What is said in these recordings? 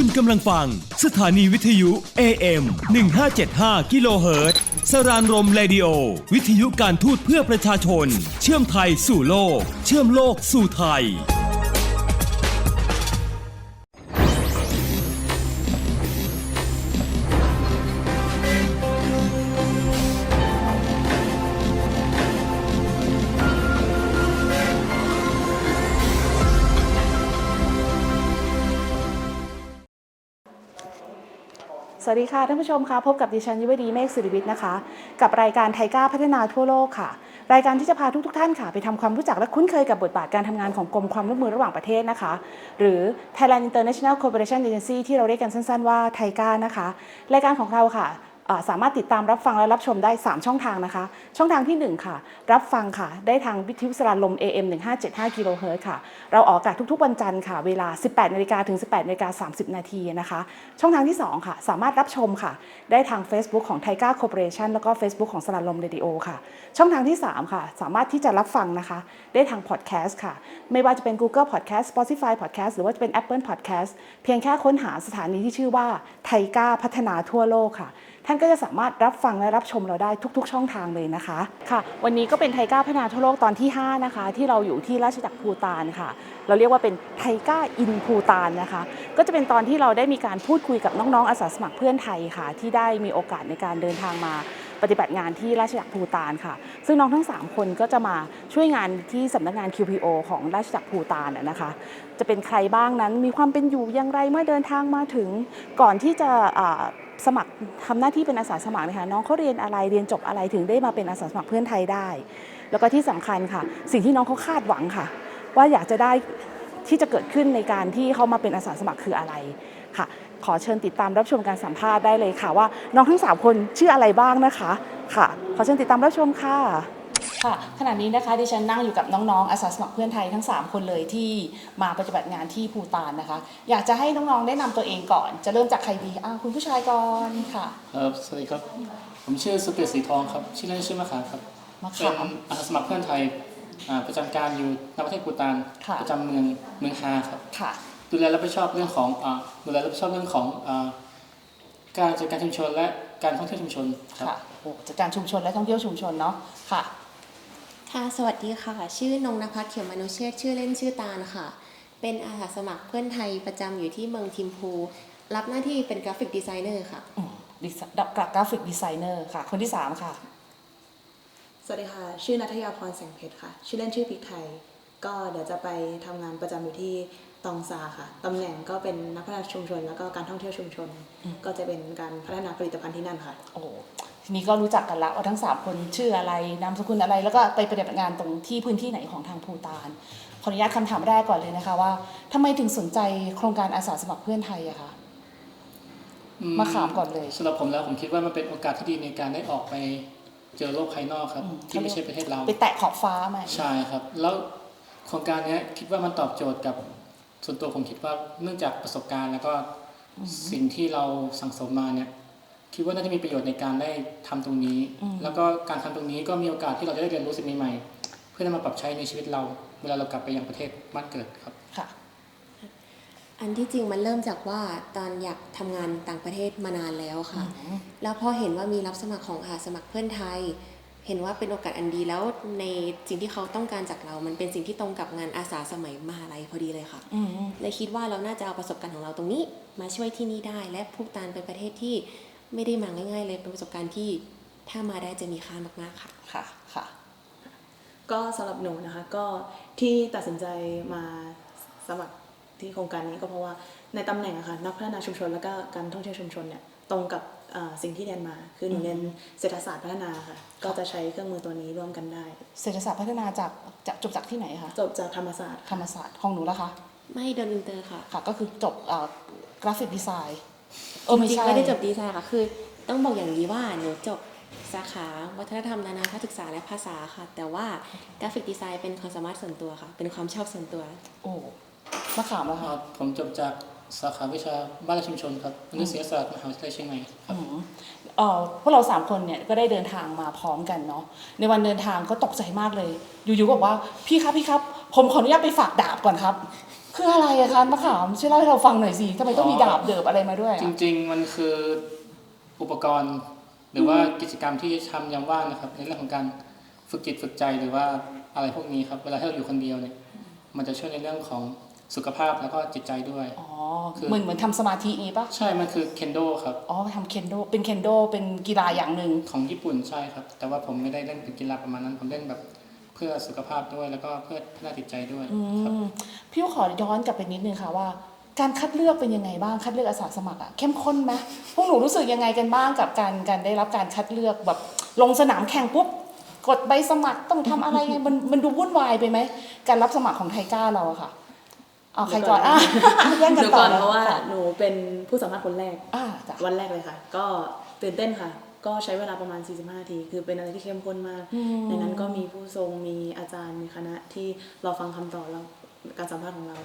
คุณกำลังฟัง สถานีวิทยุ AM 1575กิโลเฮิรตซ์สรานรมเรดิโอ วิทยุการทูตเพื่อประชาชน เชื่อมไทยสู่โลก เชื่อมโลกสู่ไทย วัสดีค่ะท่านผู้ชมคะพบกับดิฉันยุวดีเมฆสิริวิทย์นะคะ กับรายการไทก้าพัฒนาทั่วโลกค่ะ รายการที่จะพาทุกทท่านค่ะ ไปทำความรู้จักและคุ้นเคยกับบทบาทการทำงานของกรมความร่วมมือระหว่างประเทศนะคะ หรือ Thailand International Cooperation Agency ที่เราเรียกกันสั้นๆว่าไทก้านะคะ รายการของเราค่ะ สามารถติดตามรับฟังและรับชมได้ 3 ช่องทางนะคะ ช่องทางที่ 1 ค่ะ รับฟังค่ะ ได้ทางวิทยุสรานลม AM 1575กิโลเฮิรตซ์ค่ะ เราออกอากาศทุกๆ วันจันทร์ค่ะ เวลา 18นาฬิกาถึง 18นาฬิกา30 นาทีนะคะ ช่องทางที่ 2 ค่ะ สามารถรับชมค่ะ ได้ทาง Facebook ของ t i g a Corporation แล้วก็ Facebook ของสรานลมเรดิโอค่ะ ช่องทางที่ 3 ค่ะ สามารถที่จะรับฟังนะคะ ได้ทาง Podcast ค่ะ ไม่ว่าจะเป็น Google Podcast Spotify Podcast หรือว่าจะเป็น Apple Podcast เพียงแค่ค้นหาสถานีที่ชื่อว่าไทก้าพัฒนาทั่วโลกค่ะ ท่านก็จะสามารถรับฟังและรับชมเราได้ทุก ๆ ช่องทางเลยนะคะค่ะ วันนี้ก็เป็นไทก้าพัฒนาทั่วโลกตอนที่ 5 นะคะ ที่เราอยู่ที่ราชจักรภูตานค่ะ เราเรียกว่าเป็นไทก้าอินภูตานนะคะ ก็จะเป็นตอนที่เราได้มีการพูดคุยกับน้องๆอาสาสมัครเพื่อนไทยค่ะ ที่ได้มีโอกาสในการเดินทางมาปฏิบัติงานที่ราชจักรภูตานค่ะ ซึ่งน้องทั้ง 3 คนก็จะมาช่วยงานที่สำนักงาน QPO ของราชจักรภูตานนะคะ จะเป็นใครบ้างนั้นมีความเป็นอยู่อย่างไรเมื่อเดินทางมาถึง ก่อนที่จะ สมัครทำหน้าที่เป็นอาสาสมัครนะคะน้องเขาเรียนอะไรเรียนจบอะไรถึงได้มาเป็นอาสาสมัครเพื่อนไทยได้ แล้วก็ที่สำคัญค่ะ สิ่งที่น้องเขาคาดหวังค่ะ ว่าอยากจะได้ที่จะเกิดขึ้นในการที่เขามาเป็นอาสาสมัครคืออะไรค่ะ ขอเชิญติดตามรับชมการสัมภาษณ์ได้เลยค่ะ ว่าน้องทั้งสามคนชื่ออะไรบ้างนะคะค่ะ ขอเชิญติดตามรับชมค่ะ ค่ะขณะนี้นะคะดิฉันนั่งอยู่กับน้องๆอาสาสมัครเพื่อนไทยทั้ง 3 คนเลยที่มาปฏิบัติงานที่ภูตานนะคะ อยากจะให้น้องๆได้นำตัวเองก่อน จะเริ่มจากใครดีอ่าคุณผู้ชายก่อนค่ะครับสวัสดีครับ ผมชื่อสุเกตสีทองครับชื่อเล่นชื่อมะขามครับมะเป็ขามนอาสาสมัครเพื่อนไทยอ่าประจำการอยู่ในประเทศกูตานค่ะประจำเมืองเมืองฮาครับค่ะดูแลรับผิดชอบเรื่องของอ่าดูแลรับผิดชอบเรื่องของอ่าการจัดการชุมชนและการท่องเที่ยวชุมชนครับค่ะโอ้จัดการชุมชนและท่องเที่ยวชุมชนเนาะค่ะ ค่ะ สวัสดีค่ะ ชื่อนงนภัสเขียวมนุเชษฐ์ชื่อเล่นชื่อตาลค่ะ เป็นอาสาสมัครเพื่อนไทยประจำอยู่ที่เมืองทิมพู รับหน้าที่เป็นกราฟิกดีไซเนอร์ค่ะอืมดีไซกราฟิกดีไซเนอร์ค่ะ คนที่ 3 ค่ะ สวัสดีค่ะ ชื่อนัทยาพรแสงเพชรค่ะ ชื่อเล่นชื่อพริกไทย ก็เดี๋ยวจะไปทำงานประจำอยู่ที่ตองซาค่ะตำแหน่งก็เป็นนักพัฒนาชุมชน แล้วก็การท่องเที่ยวชุมชน ก็จะเป็นการพัฒนาผลิตภัณฑ์ที่นั่นค่ะ โอ้ ทีนี้ก็รู้จักกันแล้วว่าทั้ง 3 คนชื่ออะไรนามสกุลอะไร แล้วก็ไปปฏิบัติงานตรงที่พื้นที่ไหนของทางภูตานขออนุญาตคำถามแรกก่อนเลยนะคะว่าทำไมถึงสนใจโครงการอาสาสมัครเพื่อนไทยอะคะอืมาขามก่อนเลยสำหรับผมแล้วผมคิดว่ามันเป็นโอกาสที่ดีในการได้ออกไปเจอโลกภายนอกครับอืมที่ไม่ใช่ประเทศเราไปแตะขอบฟ้ามาใช่ครับ แล้วโครงการเนี้ยคิดว่ามันตอบโจทย์กับส่วนตัวผมคิดว่าเนื่องจากประสบการณ์แล้วก็สิ่งที่เราสั่งสมมาเนี่ย คิดว่าน่าจะมีประโยชน์ในการได้ทำตรงนี้ แล้วก็การทำตรงนี้ก็มีโอกาสที่เราจะได้เรียนรู้สิ่งใหม่ๆ เพื่อนำมาปรับใช้ในชีวิตเรา เวลาเรากลับไปยังประเทศบ้านเกิดครับค่ะ อันที่จริงมันเริ่มจากว่าตอนอยากทำงานต่างประเทศมานานแล้วค่ะ แล้วพอเห็นว่ามีรับสมัครของอาสาสมัครเพื่อนไทย เห็นว่าเป็นโอกาสอันดีแล้วในสิ่งที่เขาต้องการจากเรา มันเป็นสิ่งที่ตรงกับงานอาสาสมัยมหาลัยพอดีเลยค่ะอืมเลยคิดว่าเราน่าจะเอาประสบการณ์ของเราตรงนี้ มาช่วยที่นี่ได้ และภูตานเป็นประเทศที่ ไม่ได้มาง่าย ๆ เลยเป็นประสบการณ์ที่ถ้ามาได้จะมีค่ามากๆค่ะค่ะค่ะ ก็สำหรับหนูนะคะก็ที่ตัดสินใจมาสมัครที่โครงการนี้ก็เพราะว่าในตำแหน่งอะค่ะนักพัฒนาชุมชน แล้วก็การท่องเที่ยวชุมชนเนี่ยตรงกับเอ่อสิ่งที่เรียนมา คือหนูเรียนเศรษฐศาสตร์พัฒนาค่ะ ก็จะใช้เครื่องมือตัวนี้ร่วมกันได้ เศรษฐศาสตร์พัฒนาจากจากจบจากที่ไหนคะจบจากธรรมศาสตร์ธรรมศาสตร์ของหนูละคะไม่เดินอินเตอร์ค่ะค่ะ ก็คือจบเอ่อกราฟิกดีไซน์เออไม่ จริงใช่ๆไม่ได้จบดีไซน์ค่ะ คือ ต้องบอกอย่างนี้ว่าหนูจบสาขาวัฒนธรรมนานาศึกษาและภาษาค่ะ แต่ว่ากราฟิกดีไซน์เป็นความสามารถส่วนตัวค่ะ เป็นความชอบส่วนตัว โอ้มะขามละคะผมจบจากสาขาวิชาบ้านและชุมชนครับมนุษยศาสตร์มหาวิทยาลัยเชียงใหม่ครับอืมเอ่อพวกเราสามคนเนี่ยก็ได้เดินทางมาพร้อมกันเนาะในวันเดินทางก็ตกใจมากเลย อยู่ๆก็บอกว่าพี่ครับพี่ครับ ผมขออนุญาตไปฝากดาบก่อนครับ คืออะไรอะคะมะขามช่วยเล่าให้เราฟังหน่อยสิทำไมต้องมีดาบเดิบอะไรมาด้วยจอะ ริง ๆ มันคืออุปกรณ์ หรือว่ากิจกรรมที่ทำยามว่างนะครับ ในเรื่องของการฝึกจิตฝึกใจหรือว่าอะไรพวกนี้ครับ เวลาที่เราอยู่คนเดียวเนี่ย มันจะช่วยในเรื่องของสุขภาพแล้วก็จิตใจด้วย อ๋อคือ เหมือนเหมือนทำสมาธินี้ปะใช่ มันคือเคนโดครับ อ๋อทำเคนโด เป็นเคนโด เป็นกีฬาอย่างหนึ่งของญี่ปุ่นใช่ครับ แต่ว่าผมไม่ได้เล่นเป็นกีฬาประมาณนั้น ผมเล่นแบบ เพื่อสุขภาพด้วยแล้วก็เพื่อพัฒนาจิตใจด้วยอืครับมพี่ขอย้อนกลับไปนิดนึงค่ะว่า การคัดเลือกเป็นยังไงบ้างคัดเลือกอาสาสมัครอะเข้มข้นไหมพวกหนูรู้สึกยังไงกันบ้างกับการการได้รับการคัดเลือกแบบลงสนามแข่งปุ๊บกดใบสมัครต้องทำอะไรไงมันมันดูวุ่นวายไปไหมการรับสมัครของไทก้าเราอะค่ะเอาใครก่อนอะแย่งหกันนูต่ก่ออนลยเพราะว่าค่หนูเป็นผู้สัมภาษณ์คนแรกอ่าจ้ะวันแรกเลยค่ะ ก็ตื่นเต้นค่ะ ก็ใช้เวลาประมาณ 45นาที คือเป็นอะไรที่เข้มข้นมาก ในนั้นก็มีผู้ทรง มีอาจารย์ มีคณะที่รอฟังคำตอบแล้วการสัมภาษณ์ของเรา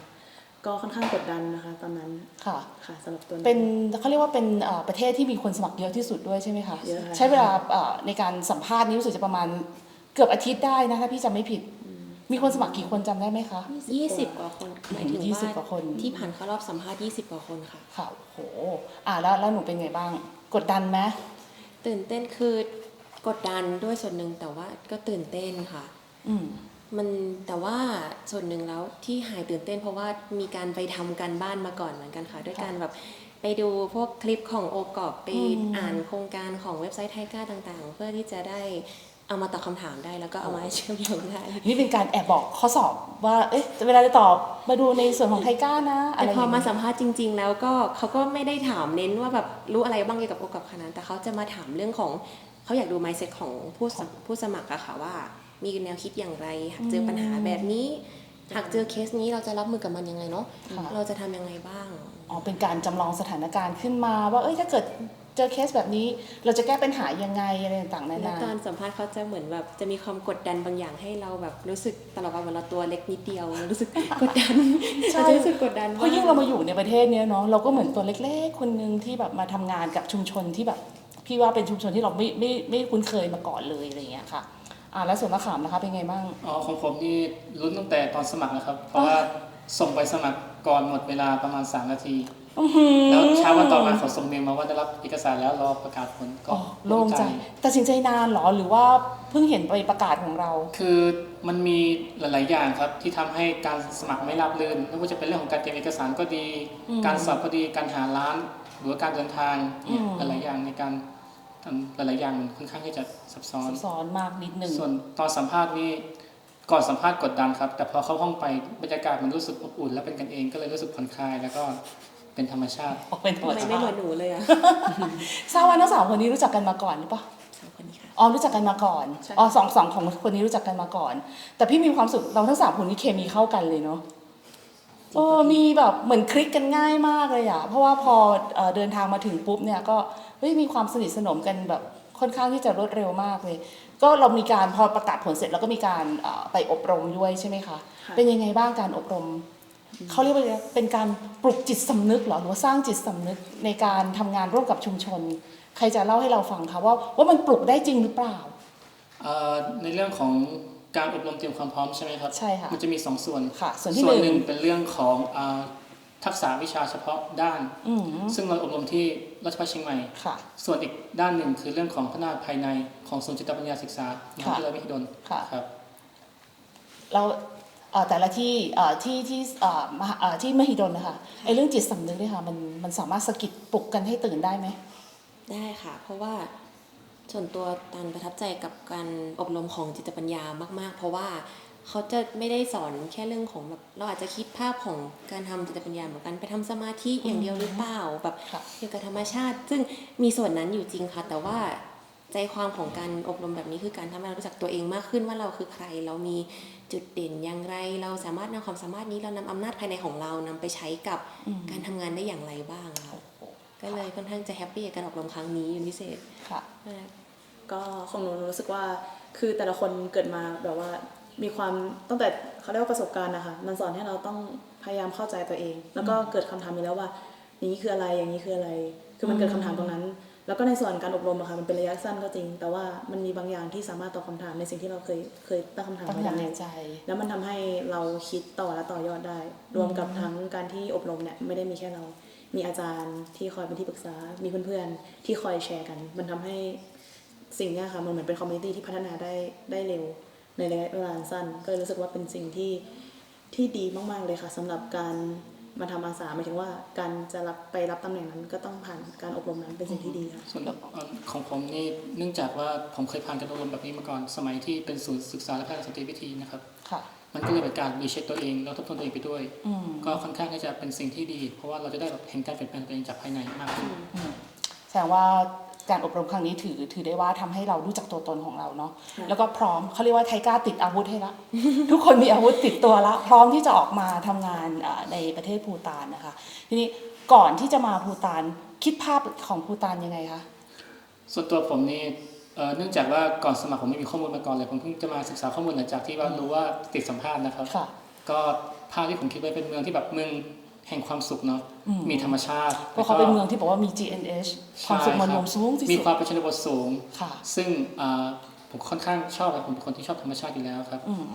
ก็ค่อนข้างกดดันนะคะ ตอนนั้น ค่ะ ค่ะสำหรับตัวหเป็นเขาเรียกว่าเป็นเอ่อประเทศที่มีคนสมัครเยอะที่สุดด้วยใช่ไหมคะเยอะค่ะใช้เวลาเอ่อในการสัมภาษณ์นี้รู้สึกจะประมาณเกือบอาทิตย์ได้นะถ้าพี่จำไม่ผิดมีคนสมัครกี่คนจำได้ไหมคะ20 กว่าคนหมายถึงยี่สิบว่ากว่าคนที่ผ่านเข้ารอบสัมภาษณ์ 20 กว่าคนค่ะ ค่ะโอ้โหอ่าแล้วแล้วหนูเป็นไงบ้าง กดดันไหม ตื่นเต้นคือกดดันด้วยส่วนหนึ่งแต่ว่าก็ตื่นเต้นค่ะอืมมันแต่ว่าส่วนหนึ่งแล้วที่หายตื่นเต้น เพราะว่ามีการไปทำการบ้านมาก่อนเหมือนกันค่ะ ด้วยการแบบไปดูพวกคลิปของโอกอบไปอืมอ่านโครงการของเว็บไซต์ไทก้าต่างๆ เพื่อที่จะได้ เอามาตอบคำถามได้แล้วก็เอามาเชื่อมโยงได้นี่เป็นการแอบบอกข้อสอบว่า เอ๊ะเวลาจะตอบมาดูในส่วนของไทก้านะอะแต่ไรอพอย่างมาเงี้ยสัมภาษณ์จริง ๆ แล้วก็เขาก็ไม่ได้ถามเน้นว่าแบบรู้อะไรบ้างเกี่ยวกับโอกาสขนาดนั้นแต่เขาจะมาถามเรื่องของเขาอยากดู mindset ของผู้สมผู้สมัครอะค่ะว่า มีแนวคิดอย่างไรหากเจอปัญหาแบบนี้หากเจอเคสนี้เราจะรับมือกับมันยังไงเนาะค่ะเราจะทำยังไงบ้างอ๋อเป็นการจำลองสถานการณ์ขึ้นมาว่าเอ้ยถ้าเกิด เจอเคสแบบนี้เราจะแก้ปัญหายังไงอะไรต่างๆนาและนาตอนสัมภาษณ์เขาจะเหมือนแบบจะมีความกดดันบางอย่างให้เราแบบรู้สึกตลอดเวลาเราตัวเล็กนิดเดียว รู้สึกกดดันใช่เราจะรู้สึกกดดันเพราะยิ่งเรามาอยู่ในประเทศเนี้ยเนาะเราก็เหมือนตัวเล็กๆ คนหนึ่งที่แบบมาทำงานกับชุมชนที่แบบพี่ว่าเป็นชุมชนที่เราไม่ไม่ไม่คุ้นเคยมาก่อนเลยอะไรอย่างเงี้ยค่ะอ่าแล้วส่วนมะขามนะคะเป็นไงบ้างอ๋อของผมนี่ลุ้นตั้งแต่ตอนสมัครนะครับ เพราะว่าส่งไปสมัครก่อนหมดเวลาประมาณ3นาที แล้วเช้าวันต่อมาเขาส่งเมลมาว่าได้รับเอกสารแล้วรอประกาศผลก็อ๋อโล่งใจตัดสินใจนานเหรอหรือว่าเพิ่งเห็นไปประกาศของเรา คือมันมีหลาย ๆ อย่างครับที่ทำให้การสมัครไม่ราบรื่นไม่ว่าจะเป็นเรื่องของการเตรียมเอกสารก็ดีอืมการสอบก็ดีการหาร้าน หรือว่าการเดินทางเนี่ยอืมหลาย ๆ อย่างในการทำหลาย ๆ อย่างมันค่อนข้างที่จะซับซ้อนซับซ้อนมากนิดนึงส่วนตอนสัมภาษณ์นี่ก่อนสัมภาษณ์กดดันครับ แต่พอเข้าห้องไปบรรยากาศมันรู้สึกอบอุ่น และเป็นกันเองก็เลยรู้สึกผ่อนคลายแล้วก็ เป็นธรรมชาติ ออกเป็นธรทำรมไมชาไม่เหมือตินหนูเลยอะ ทราบว่าทั้งสามคนนี้รู้จักกันมาก่อนหรือเปล่า สองคนนี้ค่ะ อ๋อรู้จักกันมาก่อนใช่ อ๋อสองสองของคนนี้รู้จักกันมาก่อน แต่พี่มีความสุขเราทั้งสามคนนี้เคมีเข้ากันเลยเนาะเออมีแบบเหมือนคลิกกันง่ายมากเลยอะเพราะว่าพอเอ่อเดินทางมาถึงปุ๊บเนี่ยก็เฮ้ยมีความสนิทสนมกันแบบค่อนข้างที่จะรวดเร็วมากเลย ก็เรามีการพอประกาศผลเสร็จแล้วก็มีการเอ่อไปอบรมด้วยใช่ไหมคะ ค่ะ เป็นยังไงบ้างการอบรม เขาเรียกว่าอะไรนะเป็นการปลุกจิตสำนึกเหรอหรือว่าสร้างจิตสำนึกในการทำงานร่วมกับชุมชน ใครจะเล่าให้เราฟังคะว่าว่ามันปลุกได้จริงหรือเปล่าเอ่อในเรื่องของการอบรมเตรียมความพร้อมใช่ไหมครับใช่ค่ะมันจะมีสองส่วนค่ะส่วนที่ส่วนหหนึ่นึ่งงเป็นเรื่องของอ่าทักษะวิชาเฉพาะด้านอืมซึ่งเราอบรมที่ราชภัฏเชียงใหม่ค่ะส่วนอีกด้านหนึ่งคือเรื่องของพัฒนาภายในของศูนย์จิตปัญญาศึกษามหาวิทยาลัยมหิดลค่ะครับเราเอ่อ แต่ละที่เอ่อที่ที่เอ่อมหาเอ่อที่มหิดลนะคะไอ้เรื่องจิตสำนึกเนี่ยค่ะมันมันสามารถสะกิดปลุกกันให้ตื่นได้ไหมได้ค่ะ เพราะว่าส่วนตัวตันประทับใจกับการอบรมของจิตปัญญามาก ๆ เพราะว่าเขาจะไม่ได้สอนแค่เรื่องของแบบเราอาจจะคิดภาพของการทำจิตปัญญาเหมือนกันไปทำสมาธิอย่างเดียวหรือเปล่าแบบค่ะเกี่ยวกับธรรมชาติ ซึ่งมีส่วนนั้นอยู่จริงค่ะ แต่ว่า ใจความของการอบรมแบบนี้คือการทำให้เรารู้จักตัวเองมากขึ้นว่าเราคือใคร เรามีจุดเด่นอย่างไร เราสามารถนำความสามารถนี้เรานำอำนาจภายในของเรานำไปใช้กับอืมการทำงานได้อย่างไรบ้างค่ะก็เลยค่อนข้างจะแฮปปี้กับการอบรมครั้งนี้เป็นพิเศษค่ะมากก็ของหนูหนูรู้สึกว่าคือแต่ละคนเกิดมาแบบว่ามีความตั้งแต่เขาเรียกว่าประสบการณ์นะคะมันสอนให้เราต้องพยายามเข้าใจตัวเอง แล้วก็เกิดคำถามอยู่แล้วว่า อย่างนี้คืออะไรอย่างนี้คืออะไร คือมันเกิดคำถามตรงนั้น แล้วก็ในส่วนการอบรมอะค่ะมันเป็นระยะสั้นก็จริง แต่ว่ามันมีบางอย่างที่สามารถตอบคำถามในสิ่งที่เราเคยเคยตั้งคำถามตั้งไว้คำถามได้ในใจแล้วมันทำให้เราคิดต่อและต่อยอดได้ รวมกับทั้งการที่อบรมเนี่ยไม่ได้มีแค่เรา มีอาจารย์ที่คอยเป็นที่ปรึกษา มีเพื่อนๆที่คอยแชร์กัน มันทำให้สิ่งเนี้ยค่ะมันเหมือนเป็นคอมมูนิตี้ที่พัฒนาได้ได้เร็วในระยะเวลาสั้น ก็เลยรู้สึกว่าเป็นสิ่งที่ที่ดีมากๆเลยค่ะสำหรับการ มาทำอาสาหมายถึงว่าการจะรับไปรับตำแหน่งนั้นก็ต้องผ่านการอบรมนั้นเป็นสิ่งที่ดีค่ะส่วนเอ่อของผมนี่เนื่องจากว่าผมเคยผ่านการอบรมแบบนี้มาก่อน สมัยที่เป็นศูนย์ศึกษาและแพทย์สันติวิธีนะครับค่ะมันก็เลยเป็นการรีเช็คตัวเองแล้วทบทวนตัวเองไปด้วยอืมก็ค่อนข้างที่จะเป็นสิ่งที่ดี เพราะว่าเราจะได้แบบเห็นการเปลี่ยนแปลงตัวเองจากภายในมากขึ้นแสดงว่า การอบรมครั้งนี้ถือถือได้ว่าทำให้เรารู้จักตัวตนของเราเนาะแล้วก็พร้อมเขาเรียกว่าไทก้าติดอาวุธให้ละ ทุกคนมีอาวุธติดตัวละ พร้อมที่จะออกมาทำงานอ่าในประเทศภูตานนะคะ ทีนี้ก่อนที่จะมาภูตานคิดภาพของภูตานยังไงคะส่วนตัวผมนี่เอ่อเนื่องจากว่าก่อนสมัครผมไม่มีข้อมูลมาก่อนเลยผมเพิ่งจะมาศึกษาข้อมูลหลังจากที่ว่ารู้ว่าติดสัมภาษณ์นะครับค่ะก็ภาพที่ผมคิดไว้เป็นเมืองที่แบบเมือง แห่งความสุขเนาะอืมมีธรรมชาติเพราะเขาเป็นเมืองที่บอกว่ามี GNH ความสุขมันรวมสูงที่มีสุดความเป็นชนบทสูงค่ะซึ่งอ่าผมค่อนข้างชอบนะผมเป็นคนที่ชอบธรรมชาติอยู่แล้วครับอืม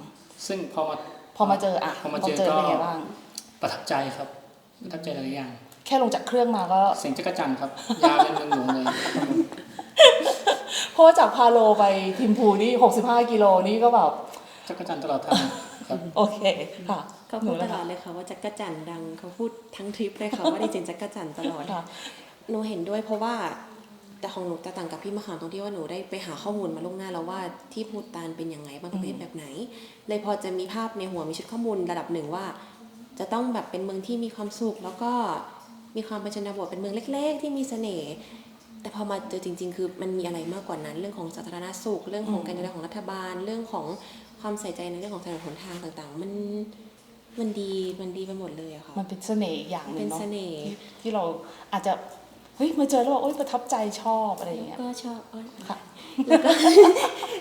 ซึ่งพอมาพอมาเจออะพอมาเจอเป็นไงก็บ้างประทับใจครับประทับใจหลายๆอย่าง แค่ลงจากเครื่องมาก็เสียงจักรจันทร์ครับยาวเป็นเมืองหลวงเลยเพราะว่าจากพาโลไปทิมพูนี่65กิโลนี่ก็แบบจักรจันทร์ตลอดทางครับ โอเคค่ะเขาพูดตลอดเลยค่ะว่าจักรจันทร์ดังเขาพูดทั้งทริปเลยค่ะว่าได้เจนจักรจันทร์ตลอดค่ะหนูเห็นด้วยเพราะว่าแต่ของหนูจะต่างกับพี่มะขามตรงที่ว่าหนูได้ไปหาข้อมูลมาล่วงหน้าแล้วว่าที่พูตานเป็นยังไงบ้างประเภทแบบไหน เลยพอจะมีภาพในหัวมีชุดข้อมูลระดับหนึ่งว่า จะต้องแบบเป็นเมืองที่มีความสุข แล้วก็มีความเป็นชนบทเป็นเมืองเล็ก ๆ ที่มีเสน่ห์แต่พอมาเจอจริง ๆ คือมันมีอะไรมากกว่านั้น เรื่องของสาธารณสุข เรื่องของการดูแลของรัฐบาล เรื่องของ ความใส่ใจในเรื่องของถนนหนทางต่างๆ มันมันดีมันดีไปหมดเลยอะค่ะมันเป็นเสน่ห์อย่างหนึ่งเป็นเนาะเสน่ห์ที่ที่เราอาจจะเฮ้ยมาเจอแล้วบอกโอ๊ยประทับใจชอบอะไรอย่างเงี้ยก็ชอบเอ้ยค่ะแล้วก็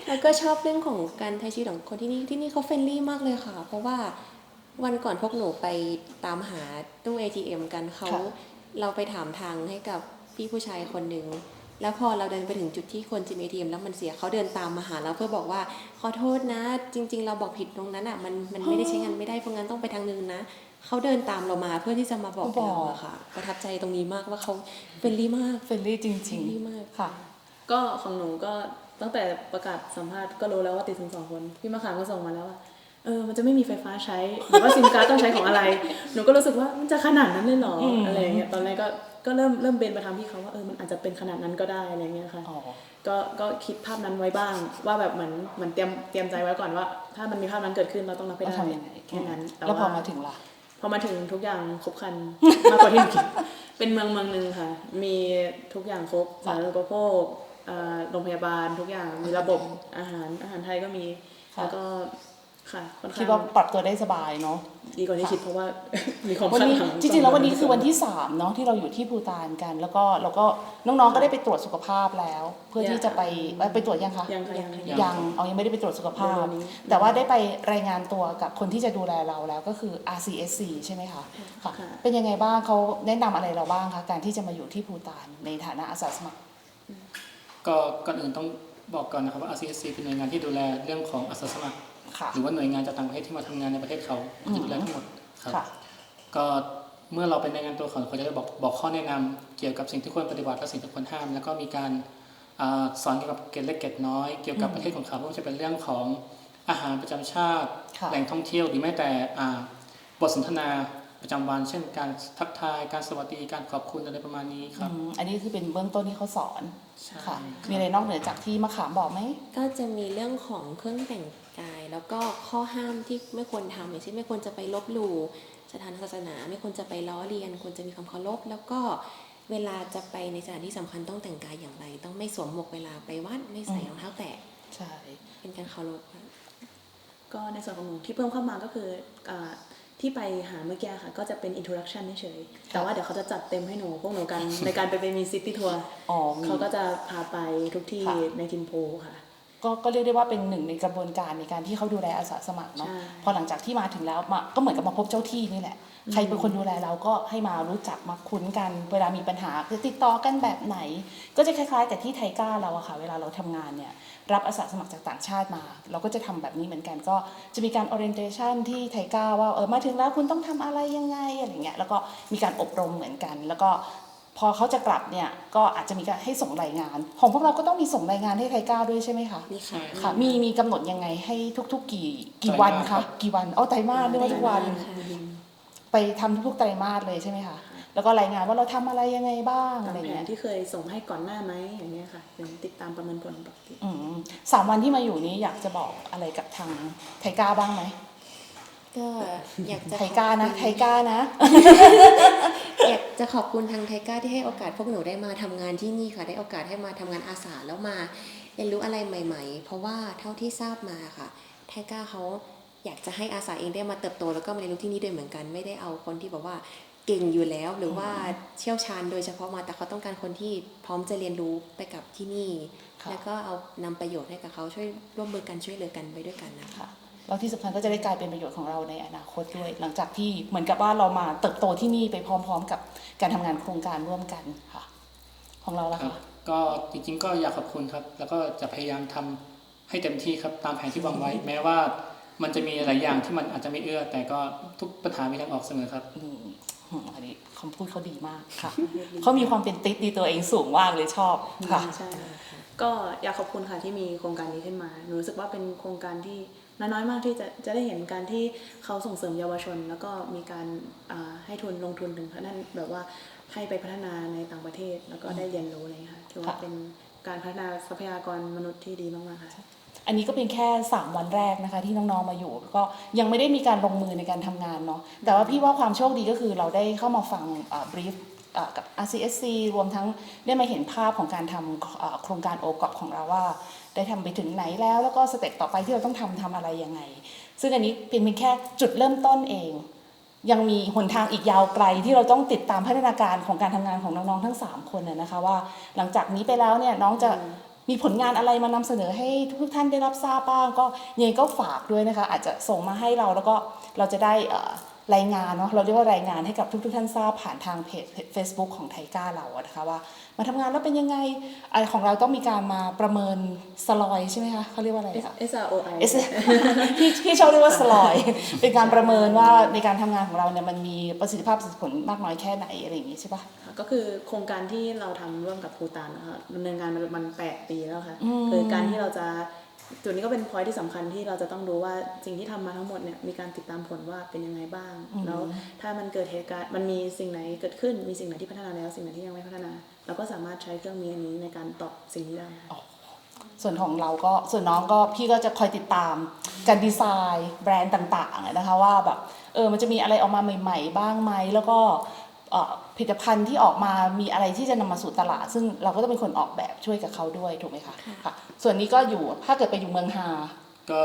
แล้วก็ชอบเรื่องของการใช้ชีวิตของคนที่นี่ที่นี่เขาเฟรนลี่มากเลยค่ะ เพราะว่าวันก่อนพวกหนูไปตามหาตู้ ATM กันเขาค่ะเราไปถามทางให้กับพี่ผู้ชายคนหนึ่ง แล้วพอเราเดินไปถึงจุดที่คนจิม ATM แล้วมันเสียเขาเดินตามมาหาเราเพื่อบอกว่าขอโทษนะ จริง ๆ เราบอกผิดตรงนั้นอะมันมันไม่ได้ใช้งานไม่ได้เพราะงั้นต้องไปทางนึงนะเขาเดินตามเรามาเพื่อที่จะมาบอกเราอะค่ะ ประทับใจตรงนี้มากว่าเขาเฟรนลี่มากเฟรนลี่จริงเฟรนลี่มากๆค่ะ ก็ของหนูก็ตั้งแต่ประกาศสัมภาษณ์ก็รู้แล้วว่าติดถึงสองคนพี่มะขามก็ส่งมาแล้วว่าเออ มันจะไม่มีไฟฟ้าใช้หรือว่าซิมการ์ดต้องใช้ของอะไร หนูก็รู้สึกว่ามันจะขนาดนั้นเลยเหรออืมอะไรอย่างเงี้ยตอนแรกก็ ก็เริ่มเริ่มเบนไปทางพี่เขาว่าเออมันอาจจะเป็นขนาดนั้นก็ได้อะไรเงี้ยค่ะอ๋อก็ก็คิดภาพนั้นไว้บ้าง ว่าแบบเหมือนเหมือนเตรียมเตรียมใจไว้ก่อนว่า ถ้ามันมีภาพนั้นเกิดขึ้นเราต้องรับให้เราได้ทำยังไงแค่นั้นแต่แล้วพอว่ามาถึงล่ะพอมาถึงทุกอย่างครบครันมากกว่าที่หนูคิดเป็นเมืองเมืองหนึ่งค่ะ มีทุกอย่างครบสาธารณูปโภคเอ่อโรงพยาบาลทุกอย่างมีระบบอาหารอาหารไทยก็มีค่ะแล้วก็ ค่ะค่อนคิดข้างว่าปรับตัวได้สบายเนาะดีกว่าที่คิดเพราะว่ามีความวันคาดนี้หวังจริงๆแล้ววันนี้คือวันที่สามเนาะที่เราอยู่ที่ภูตานกัน แล้วก็เราก็น้องๆก็ได้ไปตรวจสุขภาพแล้ว เพื่อที่จะไปเอ้ยไปตรวจยังคะยังค่ะยังค่ะยังยังเอายังไม่ได้ไปตรวจสุขภาพเดี๋ยววันนี้แต่ว่าได้ไปรายงานตัวกับคนที่จะดูแลเราแล้วก็คือ RCSC ใช่ไหมคะค่ะค่ะเป็นยังไงบ้างเขาแนะนำอะไรเราบ้างคะการที่จะมาอยู่ที่ภูตานในฐานะอาสาสมัคร ก็ก่อนอื่นต้องบอกก่อนนะครับว่า RCSC เป็นหน่วยงานที่ดูแลเรื่องของอาสาสมัครค่ะ หรือว่าหน่วยงานจากต่างประเทศที่มาทำงานในประเทศเขาอืมจะดูแลทั้งหมดครับค่ะก็เมื่อเราเป็นรายงานตัวเขาเขาจะได้บอกบอกข้อแนะนำเกี่ยวกับสิ่งที่ควรปฏิบัติและสิ่งที่ควรห้าม แล้วก็มีการอาสอนเกี่ยวกับเกร็ดเล็กเกร็ดน้อย เกี่ยวกับอืมประเทศของเขาไม่ว่าจะเป็นเรื่องของอาหารประจำชาติค่ะแหล่งท่องเที่ยวหรือแม้แต่อ่าบทสนทนาประจำวันเช่นการทักทายการสวัสดีการขอบคุณอะไรประมาณนี้ครับอืมอันนี้คือเป็นเบื้องต้นที่เขาสอนใช่ค่ะครับมีอะไรนอกเหนือจากที่มะขามบอกไหมก็จะมีเรื่องของเครื่องแต่งกาย แล้วก็ข้อห้ามที่ไม่ควรทำอย่างเช่นไม่ควรจะไปลบหลู่สถานศาสนา ไม่ควรจะไปล้อเลียน ควรจะมีความเคารพ แล้วก็เวลาจะไปในสถานที่สำคัญต้องแต่งกายอย่างไร ต้องไม่สวมหมวกเวลาไปวัดไม่ใส่รองเท้าแตะใช่เป็นการเคารพค่ะก็ในส่วนของหนูที่เพิ่มเข้ามาก็คืออ่าที่ไปหาเมื่อกี้ค่ะ ก็จะเป็น introduction เฉยๆแต่ว่าเดี๋ยวเขาจะจัดเต็มให้หนูพวกหนูกันในการไปไปมีซิตี้ทัวร์อ๋อมีเขาก็จะพาไปทุกที่ค่ะในทิมโพค่ะ ก็ก็เรียกได้ว่าเป็นหนึ่งในกระบวนการในการที่เขาดูแลอาสาสมัครเนาะใช่พอหลังจากที่มาถึงแล้วมาก็เหมือนกับมาพบเจ้าที่นี่แหละ ใครเป็นคนดูแลเราก็ให้มารู้จักมาคุ้นกัน เวลามีปัญหาจะติดต่อกันแบบไหน ก็จะคล้ายๆกับที่ไทก้าเราอะค่ะ เวลาเราทำงานเนี่ยรับอาสาสมัครจากต่างชาติมา เราก็จะทำแบบนี้เหมือนกันก็จะมีการ orientation ที่ไทก้าว่าเออมาถึงแล้วคุณต้องทำอะไรยังไงอะไรเงี้ยแล้วก็มีการอบรมเหมือนกัน แล้วก็ พอเขาจะกลับเนี่ยก็อาจจะมีการให้ส่งรายงาน ของพวกเราก็ต้องมีส่งรายงานให้ไทก้าด้วยใช่ไหมคะนี่ค่ะค่ะ มีมีกำหนดยังไงให้ทุก ๆ กี่กี่วันไตรมาสครัคะบกี่วันเอาไตรมาสเรียกว่าทุกวันค่ะไปทำทุกๆไตรมาสเลยใช่ไหมคะแล้วก็รายงานว่าเราทำอะไรยังไงบ้างตาอะมไรแผเงี้นยที่เคยส่งให้ก่อนหน้าไหมอย่างเงี้ยค่ะเป็นติดตามประเมินผลปกติ อืมสามวันที่มาอยู่นี้อยากจะบอกอะไรกับทางไทก้าบ้างไหมก็อยากจะไทก้านะไทก้านะอยาก จะขอบคุณทางไทก้าที่ให้โอกาสพวกหนูได้มาทำงานที่นี่ค่ะ ได้โอกาสให้มาทำงานอาสาแล้วมาเรียนรู้อะไรใหม่ ๆ เพราะว่าเท่าที่ทราบมาค่ะไทก้าเขาอยากจะให้อาสาเองได้มาเติบโตแล้วก็มาเรียนรู้ที่นี่ด้วยเหมือนกัน ไม่ได้เอาคนที่แบบว่าเก่งอยู่แล้วหรือว่าเชี่ยวชาญโดยเฉพาะมาแต่เขาต้องการคนที่พร้อมจะเรียนรู้ไปกับที่นี่ค่ะแล้วก็เอานำประโยชน์ให้กับเขาช่วยร่วมมือกันช่วยเหลือกันไปด้วยกันนะคะค่ะ แล้วที่สำคัญก็จะได้กลายเป็นประโยชน์ของเราในอนาคตด้วย หลังจากที่เหมือนกับว่าเรามาเติบโตที่นี่ไปพร้อม ๆ กับการทำงานโครงการร่วมกันค่ะ ของเราละครับค่ะก็จริงๆก็อยากขอบคุณครับ แล้วก็จะพยายามทำให้เต็มที่ครับตามแผนที่วางไว้ แม้ว่ามันจะมีหลายอย่างที่มันอาจจะไม่เอื้อ แต่ก็ทุกปัญหามีทางออกเสมอครับอืมอืมอันนี้คำพูดเขาดีมากค่ะเขามีความเป็นติ๊ดดีตัวเองสูงมากเลยชอบค่ะใช่ค่ะก็อยากขอบคุณค่ะที่มีโครงการนี้ขึ้นมาหนูรู้สึกว่าเป็นโครงการที่ น้อยมากที่จะจะได้เห็นการที่เขาส่งเสริมเยาวชน แล้วก็มีการให้ทุนลงทุนถึงขนาดแบบว่าให้ไปพัฒนาในต่างประเทศแล้วก็ได้เรียนรู้เลยค่ะถือว่าเป็นการพัฒนาทรัพยากรมนุษย์ที่ดีมากๆค่ะอันนี้ก็เป็นแค่ 3 วันแรกนะคะที่น้องๆมาอยู่ ก็ยังไม่ได้มีการลงมือในการทำงานเนาะแต่ว่าพี่ว่าความโชคดีก็คือเราได้เข้ามาฟังบรีฟกับ RCSC รวมทั้งได้มาเห็นภาพของการทำโครงการโอกอบของเราว่า ได้ทำไปถึงไหนแล้ว แล้วก็สเต็ปต่อไปที่เราต้องทำทำอะไรยังไง ซึ่งอันนี้เป็นเพียงแค่จุดเริ่มต้นเอง ยังมีหนทางอีกยาวไกลที่เราต้องติดตามพัฒนาการของการทำงานของน้องๆทั้ง 3 คนน่ะนะคะว่า หลังจากนี้ไปแล้วเนี่ยน้องจะมีผลงานอะไรมานำเสนอให้ทุกท่านได้รับทราบบ้าง ก็ยังก็ฝากด้วยนะคะ อาจจะส่งมาให้เราแล้วก็เราจะได้อ่อ รายงานเนาะเราเรียกว่ารายงานให้กับทุกๆท่านทราบผ่านทางเพจ Facebook ของไทก้าเราอะนะคะว่ามาทำงานแล้วเป็นยังไงอะไรของเราต้องมีการมาประเมินสลอยใช่ไหมคะเขาเรียกว่าอะไรอะ S R O I เอสพี่พี่ชอบเรียกว่าสลอย เป็นการประเมินว่าในการทำงานของเราเนี่ยมันมีประสิทธิภาพประสิทธิผลมากน้อยแค่ไหนอะไรอย่างนี้ใช่ปะค่ะก็คือโครงการที่เราทำร่วมกับภูตานนะคะดำเนินงานมันมันแปดปีแล้วค่ะอืมคือการที่เราจะ จุดนี้ก็เป็นพอยที่สำคัญที่เราจะต้องดูว่าสิ่งที่ทำมาทั้งหมดเนี่ยมีการติดตามผลว่าเป็นยังไงบ้าง แล้วถ้ามันเกิดเหตุการณ์มันมีสิ่งไหนเกิดขึ้นมีสิ่งไหนที่พัฒนาแล้วสิ่งไหนที่ยังไม่พัฒนา เราก็สามารถใช้เครื่องมืออันนี้ในการตอบสิ่งนี้ได้ส่วนของเราก็ส่วนน้องก็พี่ก็จะคอยติดตามการดีไซน์แบรนด์ต่างๆอะนะคะว่าแบบเออมันจะมีอะไรออกมาใหม่ ๆ บ้างไหมแล้วก็เอ่อ ผลิตภัณฑ์ที่ออกมามีอะไรที่จะนำมาสู่ตลาด ซึ่งเราก็ต้องเป็นคนออกแบบช่วยกับเขาด้วยถูกไหมคะค่ะ ส่วนนี้ก็อยู่ถ้าเกิดไปอยู่เมืองฮาก็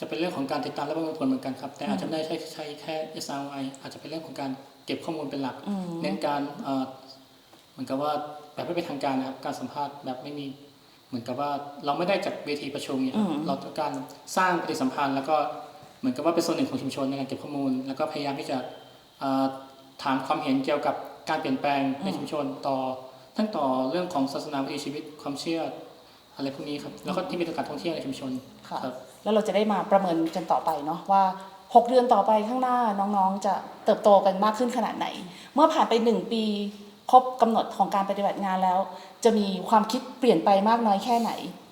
จะเป็นเรื่องของการติดตามและประเมินผลเหมือนกันครับ แต่อาจจะไม่ได้ใช้ใช้แค่ SRI อาจจะเป็นเรื่องของการเก็บข้อมูลเป็นหลักอืมเน้นการเอ่อเหมือนกับว่าแบบไม่เป็นทางการนะครับ การสัมภาษณ์แบบไม่มีเหมือนกับว่าเราไม่ได้จัดเวทีประชุมเนี่ยครับเราต้องการสร้างปฏิสัมพันธ์ แล้วก็เหมือนกับว่าเป็นส่วนหนึ่งของชุมชนในการเก็บข้อมูล แล้วก็พยายามที่จะเอ่อ ถามความเห็นเกี่ยวกับการเปลี่ยนแปลงในชุมชนต่อทั้งต่อเรื่องของศาสนาวิถีชีวิตความเชื่ออะไรพวกนี้ครับแล้วก็ที่มีการท่องเที่ยวในชุมชนค่ะครับแล้วเราจะได้มาประเมินกันต่อไปเนาะว่า 6 เดือนต่อไปข้างหน้าน้องๆ จะเติบโตกันมากขึ้นขนาดไหน เมื่อผ่านไป 1 ปีครบกำหนดของการปฏิบัติงานแล้ว จะมีความคิดเปลี่ยนไปมากน้อยแค่ไหน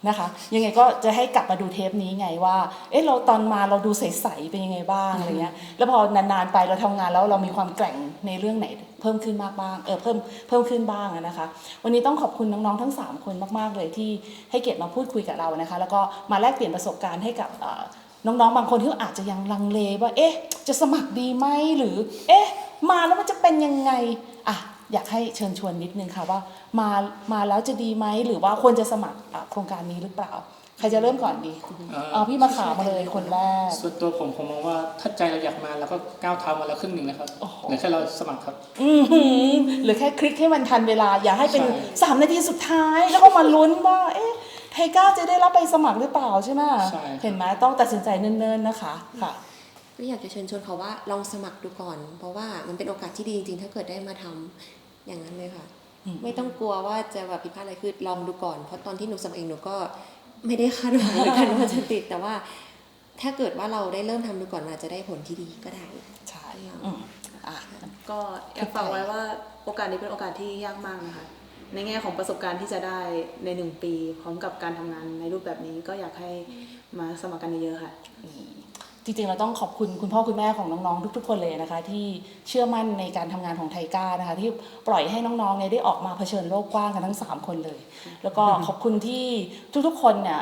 นะคะ ยังไงก็จะให้กลับมาดูเทปนี้ไงว่า เอ๊ะเราตอนมาเราดูใสๆเป็นยังไงบ้างอะไรเงี้ย แล้วพอนานๆไปเราทำงานแล้วเรามีความแกร่งในเรื่องไหนเพิ่มขึ้นมากบ้าง เออเพิ่มเพิ่มขึ้นบ้างอะนะคะ วันนี้ต้องขอบคุณน้องๆทั้ง 3 คนมากๆเลยที่ให้เกียรติมาพูดคุยกับเรานะคะ แล้วก็มาแลกเปลี่ยนประสบการณ์ให้กับเอ่อน้องๆ บางคนที่อาจจะยังลังเลว่า เอ๊ะ จะสมัครดีไหมหรือ เอ๊ะ มาแล้วมันจะเป็นยังไง อะ อยากให้เชิญชวนนิดนึงค่ะว่ามามาแล้วจะดีไหมหรือว่าควรจะสมัครอะโครงการนี้หรือเปล่า ใครจะเริ่มก่อนดีเอ่อเอาพี่มาขาวมาเลยคนแรกส่วนตัวผมผมมองว่าถ้าใจเราอยากมาเราก็ก้าวเท้ามาแล้วครึ่งหนึ่งแล้วครับโอ้โหเหลือแค่เราสมัครครับอือหือหรือแค่คลิกให้มันทันเวลา อย่าให้เป็นใช่3นาทีสุดท้าย แล้วก็มาลุ้นว่าเอ๊ะไทก้าจะได้รับไปสมัครหรือเปล่าใช่ไหมใช่ครับเห็นไหมต้องตัดสินใจเนิ่นๆนะคะค่ะก็อยากจะเชิญชวนเขาว่าลองสมัครดูก่อน เพราะว่ามันเป็นโอกาสที่ดีจริงๆ ถ้าเกิดได้มาทำ อย่างนั้นเลยค่ะอืมไม่ต้องกลัวว่าจะแบบผิดพลาดอะไรคือลองดูก่อน เพราะตอนที่หนูสมัครเองหนูก็ไม่ได้คาดหวังเหมือนกันว่าจะติดแต่ว่า ถ้าเกิดว่าเราได้เริ่มทำดูก่อนมันอาจจะได้ผลที่ดีก็ได้ใช่อืมอะก็อยากฝากไว้ว่าโอกาสนี้เป็นโอกาสที่ยากมากนะคะ ในแง่ของประสบการณ์ที่จะได้ในหนึ่งปี พร้อมกับการทำงานในรูปแบบนี้ก็อยากให้มาสมัครกันเยอะๆค่ะ จริงๆ เราต้องขอบคุณคุณพ่อคุณแม่ของน้องๆ ทุกๆ คนเลยนะคะ ที่เชื่อมั่นในการทำงานของไทก้านะคะ ที่ปล่อยให้น้องๆเนี่ยได้ออกมาเผชิญโลกกว้างกันทั้ง 3 คนเลย แล้วก็ขอบคุณที่ทุกๆ คนเนี่ย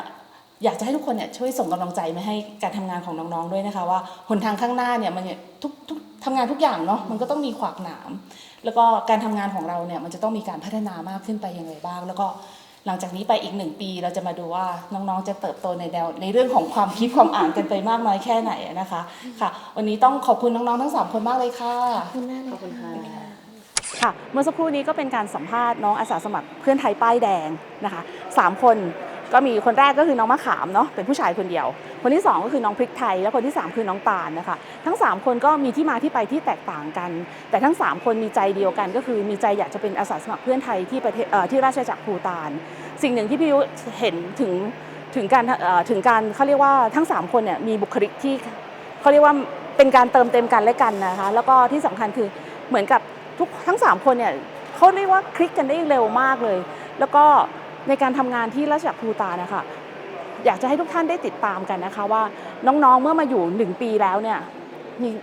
อยากจะให้ทุกคนเนี่ยช่วยส่งกำลังใจมาให้การทำงานของน้องๆด้วยนะคะ ว่าหนทางข้างหน้าเนี่ยมันเนี่ยทุกทุกทำงานทุกอย่างเนาะมันก็ต้องมีขวากหนาม แล้วก็การทำงานของเราเนี่ยมันจะต้องมีการพัฒนามากขึ้นไปอย่างไรบ้าง แล้วก็ หลังจากนี้ไปอีกหนึ่งปีเราจะมาดูว่าน้องๆจะเติบโตในแนวในเรื่องของความคิดความอ่านกันไปมากน้อยแค่ไหนนะคะค่ะวันนี้ต้องขอบคุณน้องๆทั้งสามคนมากเลยค่ะขอบคุณมากเลยขอบคุณค่ะค่ะเมื่อสักครู่นี้ก็เป็นการสัมภาษณ์น้องอาสาสมัครเพื่อนไทยป้ายแดงนะคะสามคน ก็มีคนแรกก็คือน้องมะขามเนาะเป็นผู้ชายคนเดียว คนที่สองก็คือน้องพริกไทย แล้วคนที่สามคือน้องตาลนะคะ ทั้งสามคนก็มีที่มาที่ไปที่แตกต่างกัน แต่ทั้งสามคนมีใจเดียวกัน ก็คือมีใจอยากจะเป็นอาสาสมัครเพื่อนไทยที่ประเทศที่ราชอาณาจักรภูตาน สิ่งหนึ่งที่พี่ยุเห็นถึงถึงการถึงการเขาเรียกว่าทั้งสามคนเนี่ยมีบุคลิกที่เขาเรียกว่าเป็นการเติมเต็มกันและกันนะคะแล้วก็ที่สำคัญคือเหมือนกับทุกทั้ง 3 คนเนี่ยเขาเรียกว่าคลิกกันได้เร็วมากเลย แล้วก็ ในการทำงานที่ราชจักภูตานะคะอยากจะให้ทุกท่านได้ติดตามกันนะคะว่าน้องๆเมื่อมาอยู่ 1 ปีแล้วเนี่ย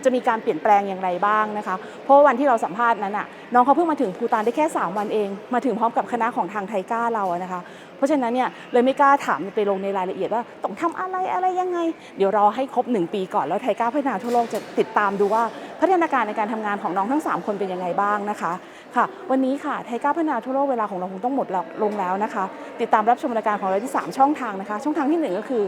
จะมีการเปลี่ยนแปลงอย่างไรบ้างนะคะ เพราะว่าวันที่เราสัมภาษณ์นั้นน่ะน้องเขาเพิ่งมาถึงภูตานได้แค่ 3 วันเอง มาถึงพร้อมกับคณะของทางไทก้าเราอะนะคะ เพราะฉะนั้นเนี่ยเลยไม่กล้าถามไปลงในรายละเอียดว่าต้องทำอะไรอะไรยังไง เดี๋ยวรอให้ครบ 1 ปีก่อนแล้วไทก้าพัฒนาทั่วโลกจะติดตามดูว่าพัฒนาการในการทำงานของน้องทั้ง 3 คนเป็นยังไงบ้างนะคะ ค่ะ วันนี้ค่ะไทก้าพัฒนาทั่วโลกเวลาของเราคงต้องหมดลงแล้วนะคะ ติดตามรับชมรายการของเราที่ 3 ช่องทางนะคะ ช่องทางที่ 1 ก็คือ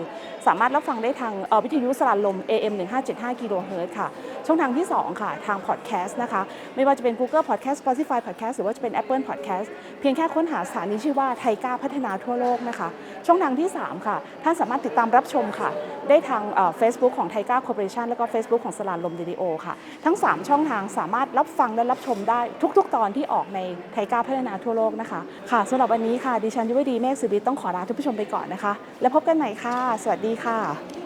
สามารถรับฟังได้ทางวิทยุสลันลม AM 1575กิโลเฮิรตซ์ค่ะ ช่องทางที่ 2 ค่ะ ทางพอดแคสต์นะคะ ไม่ว่าจะเป็น Google Podcast Spotify Podcast หรือว่าจะเป็น Apple Podcast เพียงแค่ค้นหาสถานีชื่อว่าไทก้าพัฒนาทั่วโลกนะคะ ช่องทางที่ 3 ค่ะ ท่านสามารถติดตามรับชมค่ะ ได้ทางเฟซบุ๊กของไทก้าคอร์ปอเรชันแล้วก็ Facebook ของสลานลมวิดีโอค่ะ ทั้ง 3 ช่องทางสามารถรับฟังและรับชมได้ทุก ๆ ตอนที่ออกในไทก้าพัฒนาทั่วโลกนะคะค่ะสำหรับวันนี้ค่ะดิฉันยุวดีเมฆสุริตต้องขอลาทุกผู้ชมไปก่อนนะคะ แล้วพบกันใหม่ค่ะ สวัสดีค่ะ